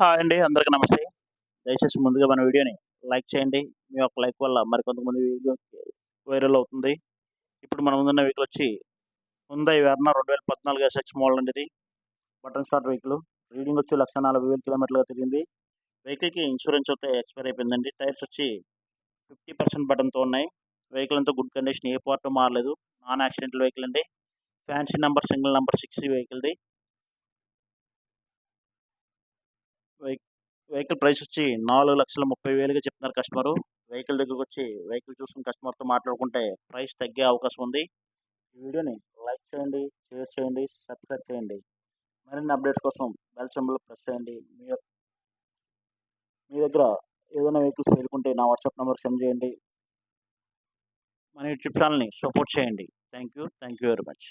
Hi అండి అందరికీ నమస్తే. దయచేసి ముందుగా మన వీడియోని లైక్ చేయండి. మీ యొక్క లైక్ వల్ల మరికొంతమంది వీడియో వైరల్ అవుతుంది. ఇప్పుడు మన ముందున్న వెహికల్ వచ్చి ముందై వెర్నా రెండు వేల పద్నాలుగు ఎస్ఎక్స్ మోడల్ అండి ఇది. బటన్ స్టార్ట్ వెహికల్ రీడింగ్ వచ్చి లక్ష నలభై వేల కిలోమీటర్లుగా తిరిగింది. వెహికల్కి ఇన్సూరెన్స్ అయితే ఎక్స్పైర్ అయిపోయిందండి. టైర్స్ వచ్చి ఫిఫ్టీ పర్సెంట్ బటన్తో ఉన్నాయి. వెహికల్ అంతా గుడ్ కండిషన్ ఏ పార్ట్ మారలేదు. నాన్ యాక్సిడెంటల్ వెహికల్ అండి fancy number single number six వెహికల్ది vehicle price వచ్చి నాలుగు లక్షల ముప్పై వేలుగా చెప్తున్నారు కస్టమరు. వెహికల్ దగ్గరకు వచ్చి వెహికల్ చూసుకుని కస్టమర్తో మాట్లాడుకుంటే ప్రైస్ తగ్గే అవకాశం ఉంది. ఈ వీడియోని లైక్ చేయండి షేర్ చేయండి సబ్స్క్రైబ్ చేయండి. మరిన్ని అప్డేట్స్ కోసం బెల్ సింబల్ ప్రెస్ చేయండి. మీ మీ దగ్గర ఏదైనా వెహికల్స్ వేరుకుంటే నా వాట్సాప్ నెంబర్ సెండ్ చేయండి. మన యూట్యూబ్ ఛానల్ని సపోర్ట్ చేయండి. Thank you thank you very much.